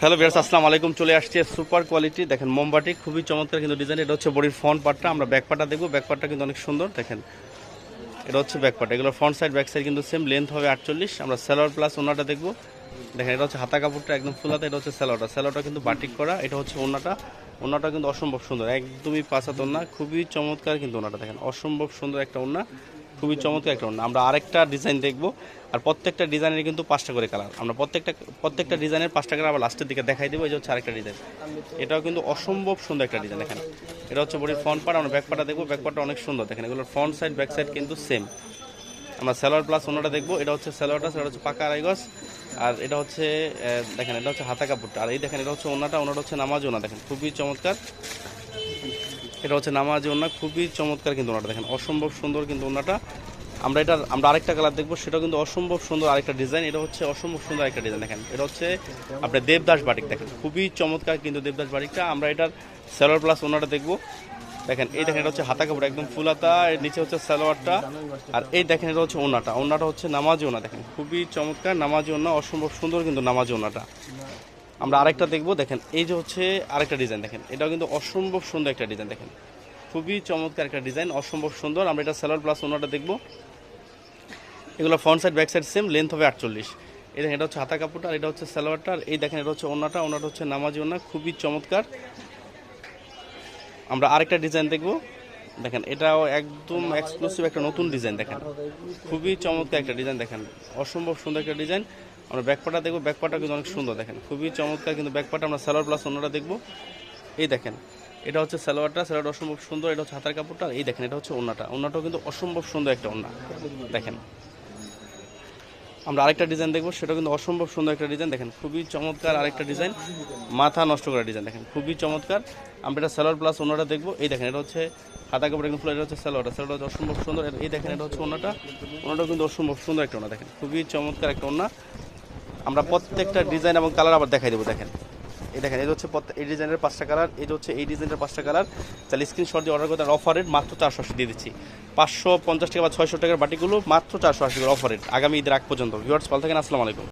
Hello বিয়ার্স আসসালামু আলাইকুম। চলে আসছে সুপার কোয়ালিটি দেখেন মোমবাটি খুবই চমৎকার, কিন্তু ডিজাইন এটা হচ্ছে বডির ফ্রন্ট পার্টটা আমরা ব্যাক পার্টটা দেখব। ব্যাক পার্টটা কিন্তু অনেক সুন্দর। দেখেন, এটা হচ্ছে ব্যাক পার্ট এগুলো ফ্রন্ট সাইড ব্যাক সাইড কিন্তু সেম লেন্থ হবে আটচল্লিশ। আমরা স্যালোয়ার প্লাস ওনাটা দেখব। দেখেন, এটা হচ্ছে হাতা কাপড়টা একদম ফুলাতে এটা হচ্ছে স্যালোয়ারটা স্যালোয়ারটা কিন্তু বাটিক করা, এটা হচ্ছে ওনাটা ওনাটা কিন্তু অসম্ভব সুন্দর, একদমই পাঁচাত ওনা খুবই চমৎকার কিন্তু ওনাটা দেখেন, অসম্ভব সুন্দর একটা ওনা খুবই চমৎকার একটা ওনা আমরা আরেকটা ডিজাইন দেখব, আর প্রত্যেকটা ডিজাইনের কিন্তু পাঁচটা করে কালার আমরা প্রত্যেকটা প্রত্যেকটা ডিজাইনের পাঁচটা কালার আবার লাস্টের দিকে দেখাই দেবো, এই যে হচ্ছে আরেকটা ডিজাইন এটাও কিন্তু অসম্ভব সুন্দর একটা ডিজাইন দেখেন। এটা হচ্ছে বডির ফ্রন্ট পার্ট আমরা ব্যাক পার্টটা দেখব ব্যাক পার্টটা অনেক সুন্দর, দেখেন। এগুলোর ফ্রন্ট সাইড ব্যাক সাইড কিন্তু সেম আমরা স্যালোয়ার প্লাস অন্যটা দেখব, এটা হচ্ছে স্যালোয়ারটা সেটা হচ্ছে পাকা আড়াইগজ আর এটা হচ্ছে দেখেন, এটা হচ্ছে হাতা কাপড়টা। আর এই দেখেন, এটা হচ্ছে ওনাটা ওনাটা হচ্ছে নামাজ ওনা দেখেন। খুবই চমৎকার। এটা হচ্ছে নামাজ ওনা খুবই চমৎকার কিন্তু ওনাটা দেখেন। অসম্ভব সুন্দর কিন্তু ওনাটা আমরা এটা আমরা আরেকটা কালার দেখব সেটা কিন্তু অসম্ভব সুন্দর আরেকটা ডিজাইন। এটা হচ্ছে অসম্ভব সুন্দর একটা ডিজাইন দেখেন। এটা হচ্ছে আপনার দেবদাস বাটিক দেখেন। খুবই চমৎকার কিন্তু দেবদাস বাটিকটা। আমরা এটার স্যালোয়ার প্লাস ওনাটা দেখব। দেখেন, এই দেখেন, এটা হচ্ছে হাতা কাপড়, একদম ফুলাতা এর নিচে হচ্ছে সালোয়ারটা। আর এই দেখেন, এটা হচ্ছে ওনাটা ওনাটা হচ্ছে নামাজি ওনা দেখেন। খুবই চমৎকার নামাজি ওনা অসম্ভব সুন্দর কিন্তু নামাজি ওনাটা আমরা আরেকটা দেখব, দেখেন, এই যে হচ্ছে আরেকটা ডিজাইন দেখেন, এটাও কিন্তু অসম্ভব সুন্দর একটা ডিজাইন দেখেন, খুবই চমৎকার একটা ডিজাইন অসম্ভব সুন্দর, আমরা এটা সালোয়ার প্লাস ওনাটা দেখব। এগুলো front side back side same length হবে আটচল্লিশ। এই দেখেন, এটা হচ্ছে হাতা কাপড়টা আর এটা হচ্ছে সালোয়ারটা, আর এই দেখেন, এটা হচ্ছে ওনাটা ওনাটা হচ্ছে নামাজি ওনা, খুবই চমৎকার। আমরা আরেকটা ডিজাইন দেখব, দেখেন, এটাও একদম এক্সক্লুসিভ একটা নতুন ডিজাইন দেখেন, খুবই চমৎকার একটা ডিজাইন দেখেন, অসম্ভব সুন্দর একটা ডিজাইন আমরা ব্যাকপাটা দেখব। ব্যাকপাটা কিন্তু অনেক সুন্দর, দেখেন। খুবই চমৎকার কিন্তু ব্যাকপাটা আমরা সালোয়ার প্লাস অন্যটা দেখব। এই দেখেন, এটা হচ্ছে সালোয়ারটা। সালোয়ারটা অসম্ভব সুন্দর। এটা হচ্ছে হাতার কাপড়টা। এই দেখেন, এটা হচ্ছে ওনাটা ওনাটাও কিন্তু অসম্ভব সুন্দর একটা ওনা দেখেন, আমরা আরেকটা ডিজাইন দেখব। সেটা কিন্তু অসম্ভব সুন্দর একটা ডিজাইন। দেখেন, খুবই চমৎকার আরেকটা ডিজাইন। মাথা নষ্ট করা ডিজাইন। দেখেন, খুবই চমৎকার। আমরা এটা সালোয়ার প্লাস ওনাটা দেখব। এই দেখেন, এটা হচ্ছে হাতা কাপড় ফুল এটা হচ্ছে সালোয়ারটা। সালোয়ারটা হচ্ছে অসম্ভব সুন্দর। এই দেখেন, এটা হচ্ছে ওনাটা ওনাটাও কিন্তু অসম্ভব সুন্দর একটা ওনা দেখেন, খুবই চমৎকার একটা ওনা আমরা প্রত্যেকটা ডিজাইন এবং কালার আবার দেখাই দেবো, দেখেন। এই দেখেন এটা হচ্ছে এই ডিজাইনের পাঁচটা কালার এই হচ্ছে এই ডিজাইনের পাঁচটা কালার তাহলে স্ক্রিনশট দিয়ে অর্ডার করতে অফার মাত্র চারশো আশি দিয়ে দিচ্ছি। পাঁচশো পঞ্চাশ টাকা বা ছয়শো টাকার বাটিগুলো মাত্র চারশো আশি করে অফার আগামী ঈদের আগ পর্যন্ত। ভিউয়ার্স ভালো থাকেন, আসসালামু আলাইকুম।